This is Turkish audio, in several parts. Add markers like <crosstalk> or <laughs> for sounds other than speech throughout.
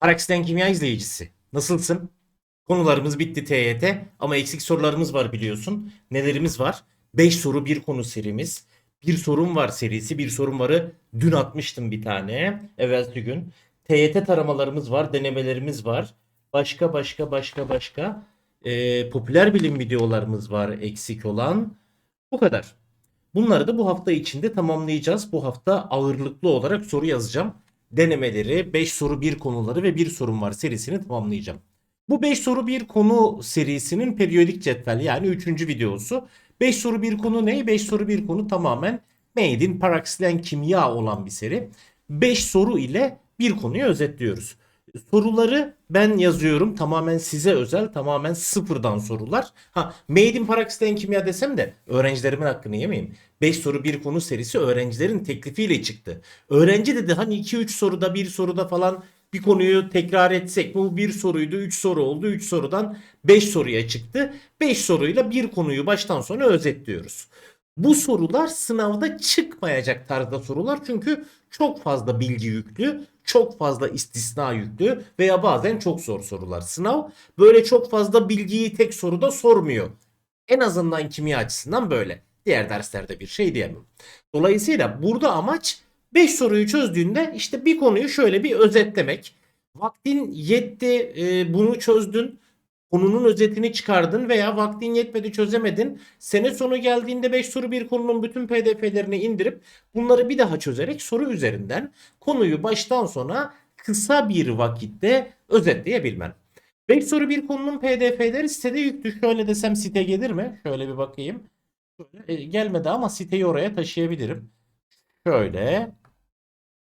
Araksiden Kimya izleyicisi. Nasılsın? Konularımız bitti TYT ama eksik sorularımız var biliyorsun. Nelerimiz var? 5 soru bir konu serimiz. Bir sorun var serisi. Bir sorun varı dün atmıştım bir tane. Evvelsi gün. TYT taramalarımız var. Denemelerimiz var. Başka başka başka başka. Ee, popüler bilim videolarımız var eksik olan. Bu kadar. Bunları da bu hafta içinde tamamlayacağız. Bu hafta ağırlıklı olarak soru yazacağım. Denemeleri, 5 soru 1 konuları ve 1 sorun var serisini tamamlayacağım. Bu 5 soru 1 konu serisinin periyodik cetvel yani 3. videosu. 5 soru 1 konu ne? 5 soru 1 konu tamamen Made in Paraxylene kimya olan bir seri. 5 soru ile bir konuyu özetliyoruz. Soruları ben yazıyorum. Tamamen size özel, tamamen sıfırdan sorular. Ha, Made in Paraxylene kimya desem de öğrencilerimin hakkını yemeyeyim. 5 soru bir konu serisi öğrencilerin teklifiyle çıktı. Öğrenci dedi hani 2-3 soruda, bir soruda falan bir konuyu tekrar etsek bu bir soruydu 3 soru oldu 3 sorudan 5 soruya çıktı 5 soruyla bir konuyu baştan sona özetliyoruz. Bu sorular sınavda çıkmayacak tarzda sorular çünkü çok fazla bilgi yüklü, çok fazla istisna yüklü veya bazen çok zor sorular. Sınav böyle çok fazla bilgiyi tek soruda sormuyor. En azından kimya açısından böyle. Diğer derslerde bir şey diyemem. Dolayısıyla burada amaç 5 soruyu çözdüğünde işte bir konuyu şöyle bir özetlemek. Vaktin yetti, e, bunu çözdün, konunun özetini çıkardın veya vaktin yetmedi çözemedin. Sene sonu geldiğinde 5 soru bir konunun bütün pdf'lerini indirip bunları bir daha çözerek soru üzerinden konuyu baştan sona kısa bir vakitte özetleyebilmen. 5 soru bir konunun pdf'leri sitede yüklü. Şöyle desem site gelir mi? Şöyle bir bakayım. E, gelmedi ama siteyi oraya taşıyabilirim. Şöyle.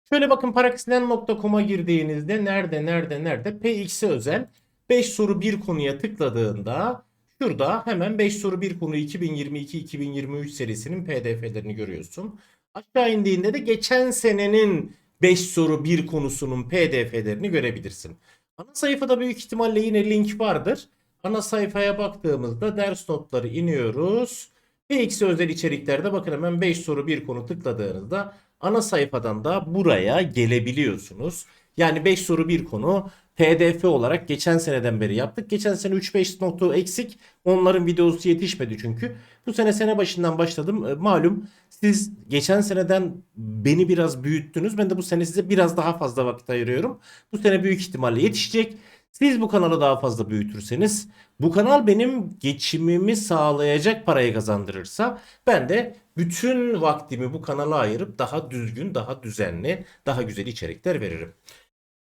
Şöyle bakın paraxylen.com'a girdiğinizde nerede nerede nerede PX'e özel 5 soru bir konuya tıkladığında şurada hemen 5 soru bir konu 2022-2023 serisinin pdf'lerini görüyorsun. Aşağı indiğinde de geçen senenin 5 soru bir konusunun pdf'lerini görebilirsin. Ana sayfada büyük ihtimalle yine link vardır. Ana sayfaya baktığımızda ders notları iniyoruz. PX özel içeriklerde bakın hemen 5 soru bir konu tıkladığınızda ana sayfadan da buraya gelebiliyorsunuz. Yani 5 soru bir konu PDF olarak geçen seneden beri yaptık. Geçen sene 3-5 notu eksik. Onların videosu yetişmedi çünkü. Bu sene sene başından başladım. E, malum siz geçen seneden beni biraz büyüttünüz. Ben de bu sene size biraz daha fazla vakit ayırıyorum. Bu sene büyük ihtimalle yetişecek. Siz bu kanalı daha fazla büyütürseniz bu kanal benim geçimimi sağlayacak parayı kazandırırsa ben de bütün vaktimi bu kanala ayırıp daha düzgün, daha düzenli, daha güzel içerikler veririm.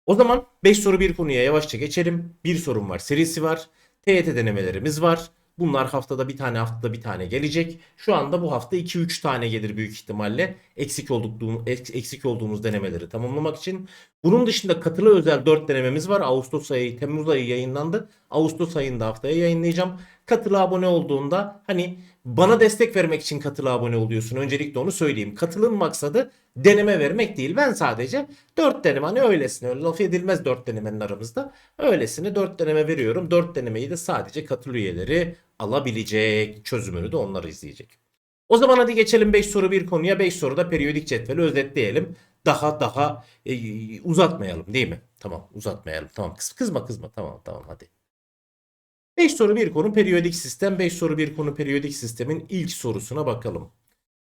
O zaman 5 soru bir konuya yavaşça geçelim. Bir sorun var, serisi var. TYT denemelerimiz var. Bunlar haftada bir tane haftada bir tane gelecek. Şu anda bu hafta 2-3 tane gelir büyük ihtimalle. Eksik olduğumuz, eksik olduğumuz denemeleri tamamlamak için. Bunun dışında katılı özel 4 denememiz var. Ağustos ayı, Temmuz ayı yayınlandı. Ağustos ayında haftaya yayınlayacağım. Katılı abone olduğunda hani bana destek vermek için katılı abone oluyorsun. Öncelikle onu söyleyeyim. Katılın maksadı deneme vermek değil. Ben sadece 4 deneme hani öylesine öyle laf edilmez 4 denemenin aramızda. Öylesine 4 deneme veriyorum. 4 denemeyi de sadece katıl üyeleri alabilecek. Çözümünü de onlar izleyecek. O zaman hadi geçelim 5 soru bir konuya. 5 soruda periyodik cetveli özetleyelim. Daha daha e, uzatmayalım değil mi? Tamam uzatmayalım. Tamam kız, kızma kızma tamam tamam hadi. 5 soru bir konu periyodik sistem. 5 soru bir konu periyodik sistemin ilk sorusuna bakalım.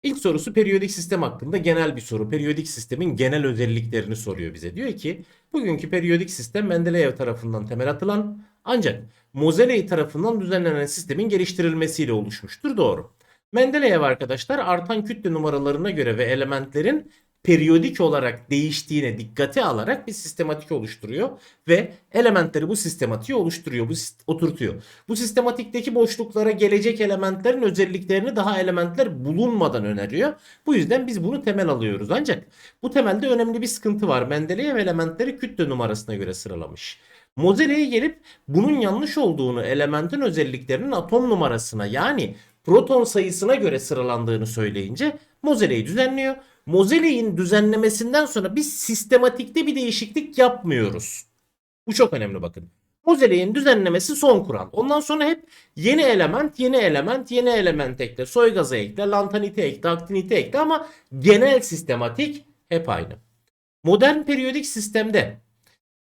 İlk sorusu periyodik sistem hakkında genel bir soru. Periyodik sistemin genel özelliklerini soruyor bize. Diyor ki bugünkü periyodik sistem Mendeleev tarafından temel atılan ancak Moseley tarafından düzenlenen sistemin geliştirilmesiyle oluşmuştur. Doğru. Mendeleev arkadaşlar artan kütle numaralarına göre ve elementlerin periyodik olarak değiştiğine dikkate alarak bir sistematik oluşturuyor ve elementleri bu sistematiği oluşturuyor, bu oturtuyor. Bu sistematikteki boşluklara gelecek elementlerin özelliklerini daha elementler bulunmadan öneriyor. Bu yüzden biz bunu temel alıyoruz. Ancak bu temelde önemli bir sıkıntı var. Mendeleev elementleri kütle numarasına göre sıralamış. Moseley'e gelip bunun yanlış olduğunu elementin özelliklerinin atom numarasına yani proton sayısına göre sıralandığını söyleyince Moseley düzenliyor. Moseley'in düzenlemesinden sonra biz sistematikte bir değişiklik yapmıyoruz. Bu çok önemli bakın. Moseley'in düzenlemesi son kural. Ondan sonra hep yeni element, yeni element, yeni element ekle. Soy gazı ekle, lantaniti ekle, aktiniti ekle ama genel sistematik hep aynı. Modern periyodik sistemde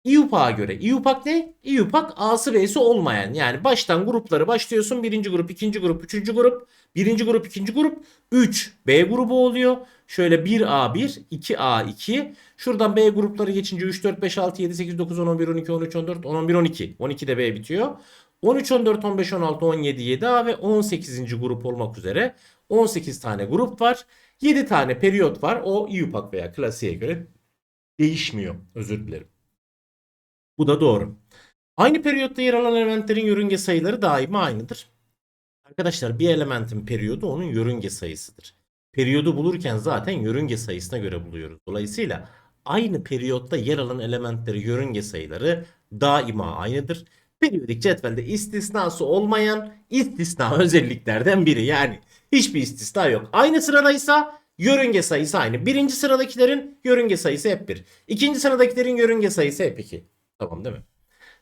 İUPAC'a göre. İUPAC ne? İUPAC A'sı B'si olmayan. Yani baştan grupları başlıyorsun. Birinci grup, ikinci grup, üçüncü grup. Birinci grup, ikinci grup. 3 B grubu oluyor. Şöyle 1A1, 2A2. Şuradan B grupları geçince 3, 4, 5, 6, 7, 8, 9, 10, 11, 12, 13, 14, 10, 11, 12. 12 de B bitiyor. 13, 14, 15, 16, 17, 7A ve 18. grup olmak üzere 18 tane grup var. 7 tane periyot var. O İUPAC veya klasiğe göre değişmiyor. Özür dilerim. Bu da doğru. Aynı periyotta yer alan elementlerin yörünge sayıları daima aynıdır. Arkadaşlar bir elementin periyodu onun yörünge sayısıdır. Periyodu bulurken zaten yörünge sayısına göre buluyoruz. Dolayısıyla aynı periyotta yer alan elementlerin yörünge sayıları daima aynıdır. Periyodik cetvelde istisnası olmayan istisna <laughs> özelliklerden biri. Yani hiçbir istisna yok. Aynı sıradaysa yörünge sayısı aynı. Birinci sıradakilerin yörünge sayısı hep 1. İkinci sıradakilerin yörünge sayısı hep 2. Tamam değil mi?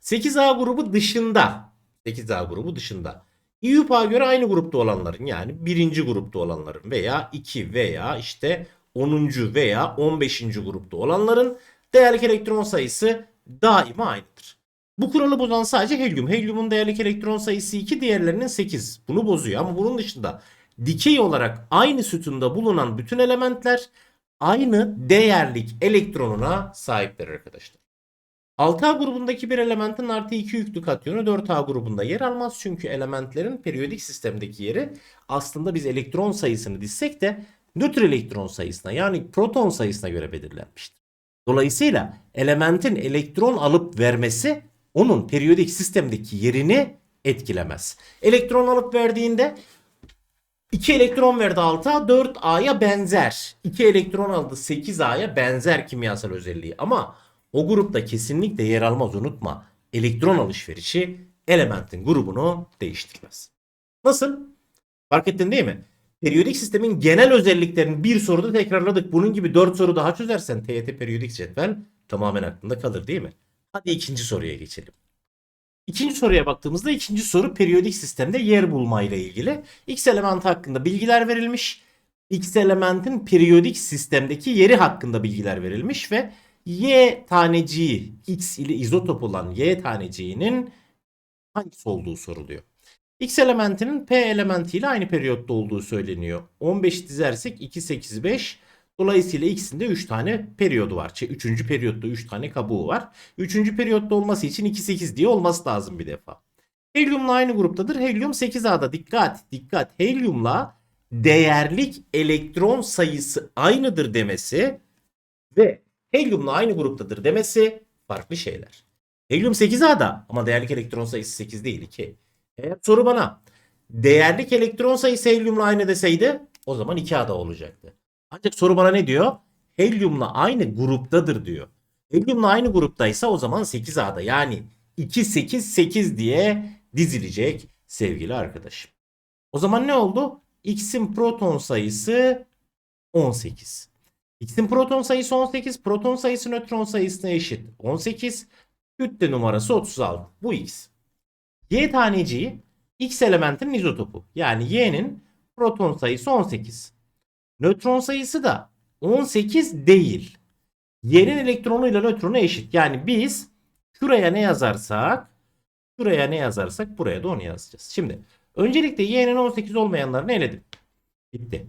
8A grubu dışında 8A grubu dışında İUPAC'a göre aynı grupta olanların yani birinci grupta olanların veya 2 veya işte 10. veya 15. grupta olanların değerlik elektron sayısı daima aynıdır. Bu kuralı bozan sadece helyum. Helyumun değerlik elektron sayısı 2, diğerlerinin 8. Bunu bozuyor ama bunun dışında dikey olarak aynı sütunda bulunan bütün elementler aynı değerlik elektronuna sahipler arkadaşlar. 6A grubundaki bir elementin artı 2 yüklü katyonu 4A grubunda yer almaz. Çünkü elementlerin periyodik sistemdeki yeri aslında biz elektron sayısını dizsek de nötr elektron sayısına yani proton sayısına göre belirlenmiştir. Dolayısıyla elementin elektron alıp vermesi onun periyodik sistemdeki yerini etkilemez. Elektron alıp verdiğinde 2 elektron verdi 6'a 4A'ya benzer. 2 elektron aldı 8A'ya benzer kimyasal özelliği ama o grupta kesinlikle yer almaz unutma. Elektron alışverişi elementin grubunu değiştirmez. Nasıl? Fark ettin değil mi? Periyodik sistemin genel özelliklerini bir soruda tekrarladık. Bunun gibi 4 soru daha çözersen TYT periyodik cetvel tamamen aklında kalır değil mi? Hadi ikinci soruya geçelim. İkinci soruya baktığımızda ikinci soru periyodik sistemde yer bulma ile ilgili. X elementi hakkında bilgiler verilmiş. X elementin periyodik sistemdeki yeri hakkında bilgiler verilmiş ve Y taneciği X ile izotop olan Y taneciğinin hangisi olduğu soruluyor. X elementinin P elementiyle aynı periyotta olduğu söyleniyor. 15 dizersek 2, 8, 5. Dolayısıyla X'in de 3 tane periyodu var. Şey, 3. periyotta 3 tane kabuğu var. 3. periyotta olması için 2, 8 diye olması lazım bir defa. Helyumla aynı gruptadır. Helyum 8A'da dikkat dikkat. Helyumla değerlik elektron sayısı aynıdır demesi ve helyumla aynı gruptadır demesi farklı şeyler. Helyum 8A'da ama değerlik elektron sayısı 8 değil 2. Eğer soru bana değerlik elektron sayısı helyumla aynı deseydi o zaman 2A'da olacaktı. Ancak soru bana ne diyor? Helyumla aynı gruptadır diyor. Helyumla aynı gruptaysa o zaman 8A'da yani 2 8 8 diye dizilecek sevgili arkadaşım. O zaman ne oldu? X'in proton sayısı 18. X'in proton sayısı 18, proton sayısı nötron sayısına eşit 18. Kütle numarası 36. Bu X. Y taneciği X elementinin izotopu. Yani Y'nin proton sayısı 18. Nötron sayısı da 18 değil. Y'nin elektronuyla nötronu eşit. Yani biz şuraya ne yazarsak şuraya ne yazarsak buraya da onu yazacağız. Şimdi öncelikle Y'nin 18 olmayanlarını eledim. Bitti.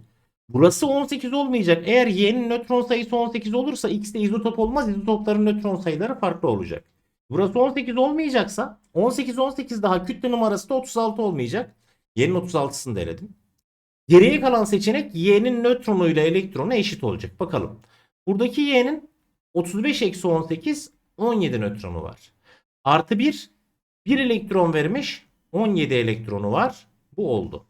Burası 18 olmayacak. Eğer y'nin nötron sayısı 18 olursa x'te izotop olmaz. İzotopların nötron sayıları farklı olacak. Burası 18 olmayacaksa 18 18 daha kütle numarası da 36 olmayacak. Y'nin 36'sını da eledim. Geriye kalan seçenek y'nin nötronuyla elektronu eşit olacak. Bakalım. Buradaki y'nin 35 eksi 18 17 nötronu var. Artı 1 1 elektron vermiş 17 elektronu var. Bu oldu.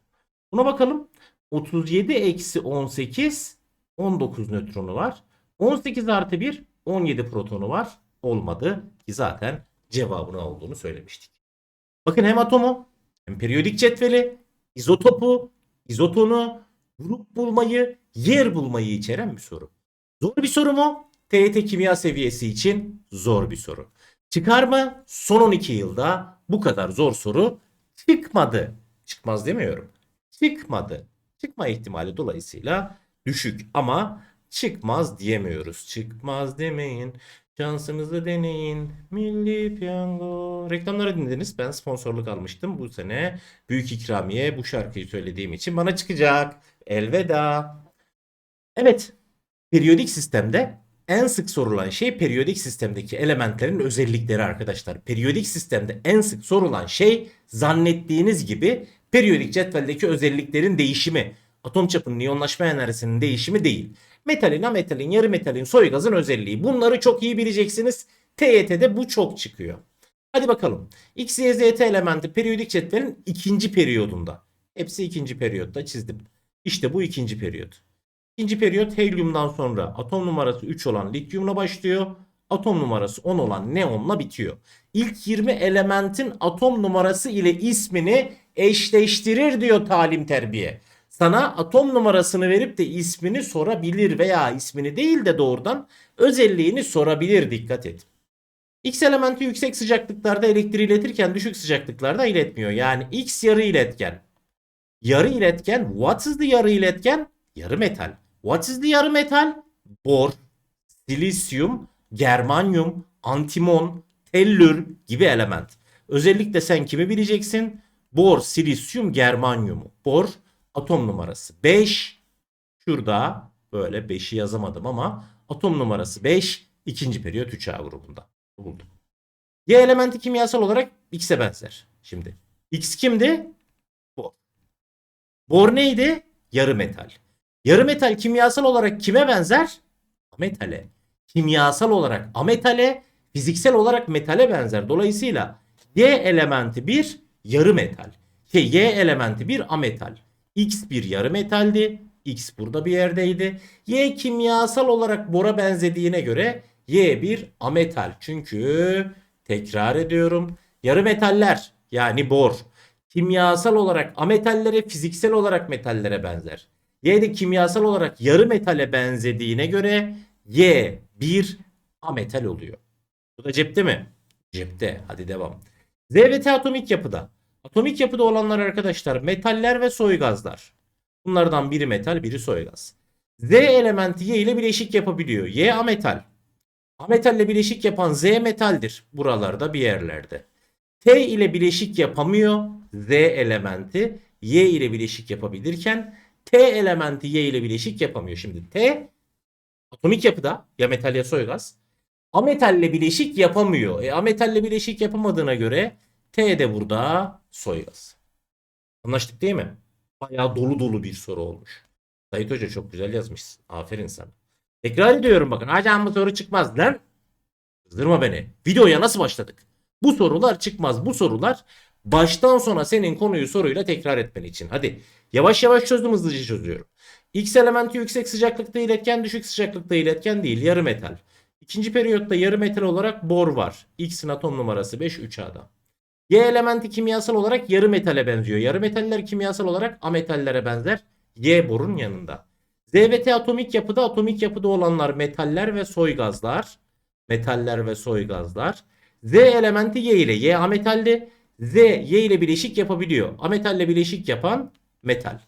Buna bakalım. 37 eksi 18 19 nötronu var. 18 artı 1 17 protonu var. Olmadı ki zaten cevabını olduğunu söylemiştik. Bakın hem atomu hem periyodik cetveli, izotopu, izotonu, grup bulmayı, yer bulmayı içeren bir soru. Zor bir soru mu? TYT kimya seviyesi için zor bir soru. Çıkar mı? Son 12 yılda bu kadar zor soru çıkmadı. Çıkmaz demiyorum. Çıkmadı. Çıkma ihtimali dolayısıyla düşük ama çıkmaz diyemiyoruz. Çıkmaz demeyin. Şansınızı deneyin. Milli Piyango. Reklamları dinlediniz. Ben sponsorluk almıştım. Bu sene büyük ikramiye bu şarkıyı söylediğim için bana çıkacak. Elveda. Evet. Periyodik sistemde en sık sorulan şey periyodik sistemdeki elementlerin özellikleri arkadaşlar. Periyodik sistemde en sık sorulan şey zannettiğiniz gibi periyodik cetveldeki özelliklerin değişimi. Atom çapının iyonlaşma enerjisinin değişimi değil. Metalin, ametalin, yarı metalin, soy gazın özelliği. Bunları çok iyi bileceksiniz. TYT'de bu çok çıkıyor. Hadi bakalım. X, Y, Z, T elementi periyodik cetvelin ikinci periyodunda. Hepsi ikinci periyotta çizdim. İşte bu ikinci periyot. İkinci periyot helyumdan sonra atom numarası 3 olan lityumla başlıyor. Atom numarası 10 olan neonla bitiyor. İlk 20 elementin atom numarası ile ismini eşleştirir diyor talim terbiye. Sana atom numarasını verip de ismini sorabilir veya ismini değil de doğrudan özelliğini sorabilir dikkat et. X elementi yüksek sıcaklıklarda elektriği iletirken düşük sıcaklıklarda iletmiyor. Yani X yarı iletken. Yarı iletken what is the yarı iletken? Yarı metal. What is the yarı metal? Bor, silisyum, germanyum, antimon, tellür gibi element. Özellikle sen kimi bileceksin? Bor, silisyum, germanyumu. Bor atom numarası 5. Şurada böyle 5'i yazamadım ama atom numarası 5. ikinci periyot 3A grubunda. Buldum. Y elementi kimyasal olarak X'e benzer. Şimdi X kimdi? Bor. Bor neydi? Yarı metal. Yarı metal kimyasal olarak kime benzer? Ametale. Kimyasal olarak ametale, fiziksel olarak metale benzer. Dolayısıyla Y elementi bir yarı metal. Şey, y elementi bir ametal. X bir yarı metaldi. X burada bir yerdeydi. Y kimyasal olarak bora benzediğine göre Y bir ametal. Çünkü tekrar ediyorum. Yarı metaller yani bor kimyasal olarak ametallere fiziksel olarak metallere benzer. Y de kimyasal olarak yarı metale benzediğine göre Y bir ametal oluyor. Bu da cepte mi? Cepte. Hadi devam. Z ve T atomik yapıda. Atomik yapıda olanlar arkadaşlar metaller ve soy gazlar. Bunlardan biri metal, biri soy gaz. Z elementi Y ile bileşik yapabiliyor. Y ametal. Ametalle bileşik yapan Z metaldir. Buralarda bir yerlerde. T ile bileşik yapamıyor. Z elementi Y ile bileşik yapabilirken T elementi Y ile bileşik yapamıyor. Şimdi T atomik yapıda ya metal ya soy gaz. Ametalle bileşik yapamıyor. E, ametalle bileşik yapamadığına göre T de burada soy gaz. Anlaştık değil mi? Bayağı dolu dolu bir soru olmuş. Sayit Hoca çok güzel yazmışsın. Aferin sana. Tekrar ediyorum bakın. Hocam bu soru çıkmaz lan. Kızdırma beni. Videoya nasıl başladık? Bu sorular çıkmaz. Bu sorular baştan sona senin konuyu soruyla tekrar etmen için. Hadi yavaş yavaş çözdüm hızlıca çözüyorum. X elementi yüksek sıcaklıkta iletken düşük sıcaklıkta iletken değil yarı metal. İkinci periyotta yarı metal olarak bor var. X'in atom numarası 5 3A'da. Y elementi kimyasal olarak yarı metale benziyor. Yarı metaller kimyasal olarak ametallere benzer. Y borun yanında. Z ve T atomik yapıda atomik yapıda olanlar metaller ve soy gazlar. Metaller ve soy gazlar. Z elementi Y ile. Y ametalli. Z Y ile bileşik yapabiliyor. Ametalle bileşik yapan metal.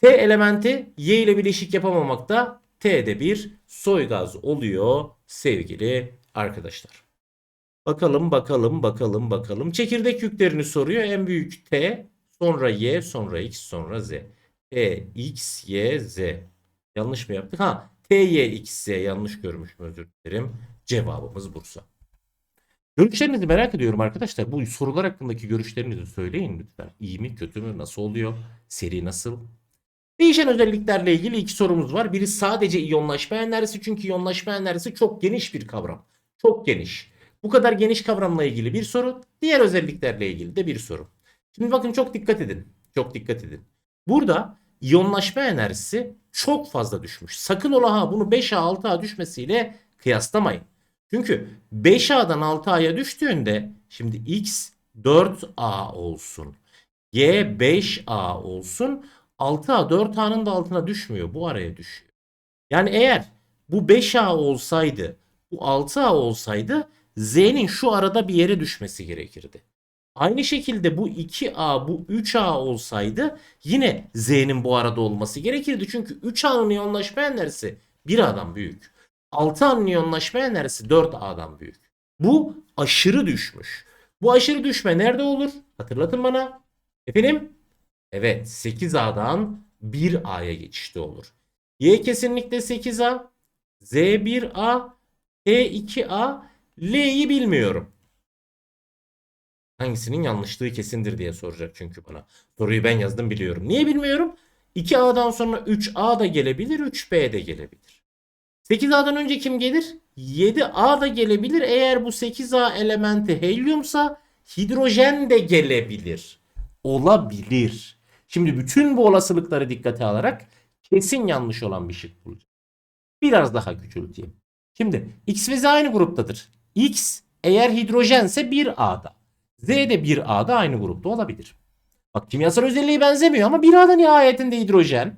T elementi Y ile bileşik yapamamakta. T de bir soy gaz oluyor sevgili arkadaşlar. Bakalım bakalım bakalım bakalım. Çekirdek yüklerini soruyor. En büyük T, sonra Y, sonra X, sonra Z. T, X, Y, Z. Yanlış mı yaptık? Ha, T, Y, X, Z. Yanlış görmüşüm özür dilerim. Cevabımız Bursa. Görüşlerinizi merak ediyorum arkadaşlar. Bu sorular hakkındaki görüşlerinizi söyleyin lütfen. İyi mi, kötü mü, nasıl oluyor? Seri nasıl? Değişen özelliklerle ilgili iki sorumuz var. Biri sadece iyonlaşma enerjisi çünkü iyonlaşma enerjisi çok geniş bir kavram. Çok geniş. Bu kadar geniş kavramla ilgili bir soru. Diğer özelliklerle ilgili de bir soru. Şimdi bakın çok dikkat edin. Çok dikkat edin. Burada iyonlaşma enerjisi çok fazla düşmüş. Sakın ola ha bunu 5A 6A düşmesiyle kıyaslamayın. Çünkü 5A'dan 6A'ya düştüğünde şimdi X 4A olsun. Y 5A olsun. 6A 4A'nın da altına düşmüyor. Bu araya düşüyor. Yani eğer bu 5A olsaydı bu 6A olsaydı Z'nin şu arada bir yere düşmesi gerekirdi. Aynı şekilde bu 2A bu 3A olsaydı yine Z'nin bu arada olması gerekirdi. Çünkü 3A'nın iyonlaşma enerjisi 1A'dan büyük. 6 anyonlaşma enerjisi 4A'dan büyük. Bu aşırı düşmüş. Bu aşırı düşme nerede olur? Hatırlatın bana. Efendim? Evet 8A'dan 1A'ya geçişte olur. Y kesinlikle 8A. Z 1A. T 2A. L'yi bilmiyorum. Hangisinin yanlışlığı kesindir diye soracak çünkü bana. Soruyu ben yazdım biliyorum. Niye bilmiyorum? 2A'dan sonra 3A da gelebilir, 3B de gelebilir. 8A'dan önce kim gelir? 7A da gelebilir. Eğer bu 8A elementi helyumsa hidrojen de gelebilir. Olabilir. Şimdi bütün bu olasılıkları dikkate alarak kesin yanlış olan bir şık bulacağım. Biraz daha küçülteyim. Şimdi X ve Z aynı gruptadır. X eğer hidrojense 1A'da. Z de 1A'da aynı grupta olabilir. Bak kimyasal özelliği benzemiyor ama 1A'da nihayetinde hidrojen.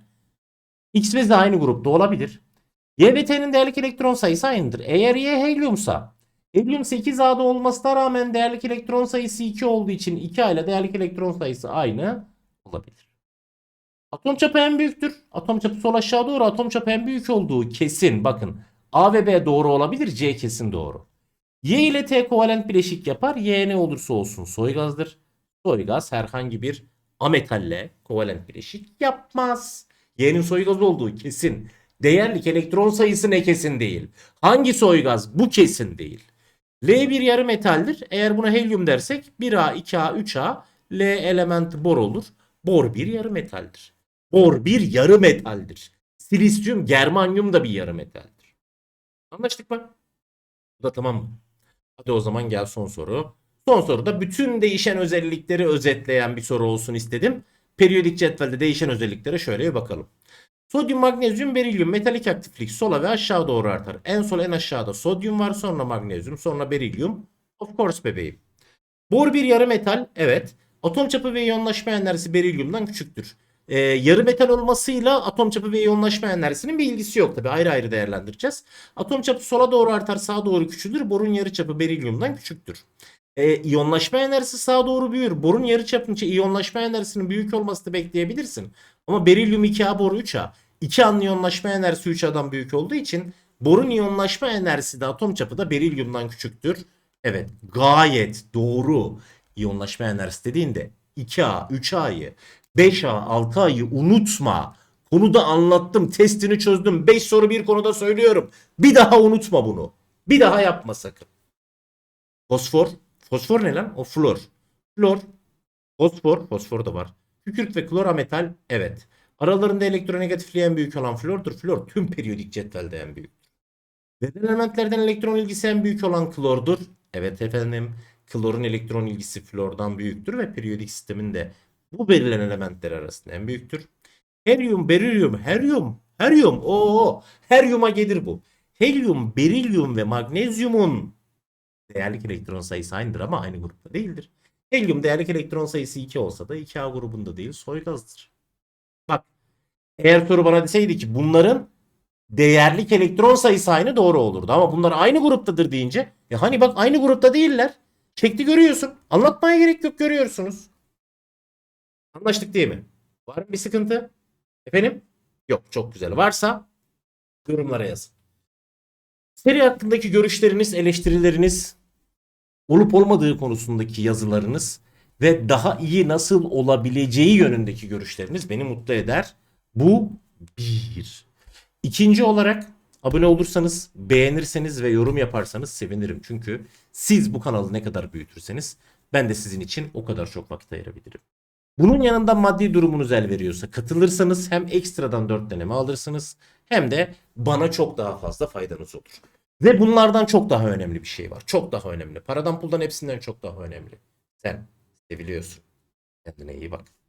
X ve Z aynı grupta olabilir. Y ve T'nin değerlik elektron sayısı aynıdır. Eğer Y helyumsa helyum 8A'da olmasına rağmen değerlik elektron sayısı 2 olduğu için 2A ile değerlik elektron sayısı aynı olabilir. Atom çapı en büyüktür. Atom çapı sol aşağı doğru atom çapı en büyük olduğu kesin. Bakın A ve B doğru olabilir. C kesin doğru. Y ile T kovalent bileşik yapar. Y ne olursa olsun soy gazdır. Soy gaz herhangi bir ametalle kovalent bileşik yapmaz. Y'nin soy gaz olduğu kesin. Değerlik elektron sayısı ne kesin değil. Hangi soy gaz? Bu kesin değil. L bir yarı metaldir. Eğer buna helyum dersek 1A, 2A, 3A L elementi bor olur. Bor bir yarı metaldir. Bor bir yarı metaldir. Silisyum, germanyum da bir yarı metaldir. Anlaştık mı? Bu da tamam mı? Hadi o zaman gel son soru. Son soruda bütün değişen özellikleri özetleyen bir soru olsun istedim. Periyodik cetvelde değişen özelliklere şöyle bir bakalım. Sodyum, magnezyum, berilyum, metalik aktiflik sola ve aşağı doğru artar. En sol en aşağıda sodyum var sonra magnezyum sonra berilyum. Of course bebeğim. Bor bir yarı metal evet. Atom çapı ve iyonlaşma enerjisi berilyumdan küçüktür. Ee, yarı metal olmasıyla atom çapı ve iyonlaşma enerjisinin bir ilgisi yok tabi ayrı ayrı değerlendireceğiz. Atom çapı sola doğru artar sağa doğru küçülür. Borun yarı çapı berilyumdan küçüktür. Ee, iyonlaşma enerjisi sağa doğru büyür. Borun yarı çapınca iyonlaşma enerjisinin büyük olmasını bekleyebilirsin. Ama berilyum 2A boru 3A. 2 anlı iyonlaşma enerjisi 3A'dan büyük olduğu için borun iyonlaşma enerjisi de atom çapı da berilyumdan küçüktür. Evet gayet doğru. İyonlaşma enerjisi dediğinde 2A, 3A'yı, 5A, 6A'yı unutma. Konuda anlattım, testini çözdüm. 5 soru bir konuda söylüyorum. Bir daha unutma bunu. Bir daha yapma sakın. Fosfor. Fosfor ne lan? O flor. Flor. Fosfor. Fosfor da var. Kükürt ve klor ametal. Evet. Aralarında elektronegatifliği en büyük olan flordur. Flor tüm periyodik cetvelde en büyük. Neden elementlerden elektron ilgisi en büyük olan klordur? Evet efendim. Klorun elektron ilgisi flordan büyüktür ve periyodik sistemin de bu verilen elementler arasında en büyüktür. Helyum, berilyum, heryum, heryum. Oo, heryuma gelir bu. Helyum, berilyum ve magnezyumun değerlik elektron sayısı aynıdır ama aynı grupta değildir. Helyum değerlik elektron sayısı 2 olsa da 2A grubunda değil soy gazdır. Bak eğer soru bana deseydi ki bunların değerlik elektron sayısı aynı doğru olurdu. Ama bunlar aynı gruptadır deyince ya hani bak aynı grupta değiller. Şekli görüyorsun. Anlatmaya gerek yok görüyorsunuz. Anlaştık değil mi? Var mı bir sıkıntı? Efendim? Yok çok güzel. Varsa yorumlara yazın. Seri hakkındaki görüşleriniz, eleştirileriniz, olup olmadığı konusundaki yazılarınız ve daha iyi nasıl olabileceği yönündeki görüşleriniz beni mutlu eder. Bu bir. İkinci olarak abone olursanız, beğenirseniz ve yorum yaparsanız sevinirim. Çünkü siz bu kanalı ne kadar büyütürseniz ben de sizin için o kadar çok vakit ayırabilirim. Bunun yanında maddi durumunuz el veriyorsa katılırsanız hem ekstradan 4 deneme alırsınız hem de bana çok daha fazla faydanız olur. Ve bunlardan çok daha önemli bir şey var. Çok daha önemli. Paradan puldan hepsinden çok daha önemli. Sen seviliyorsun. Kendine iyi bak.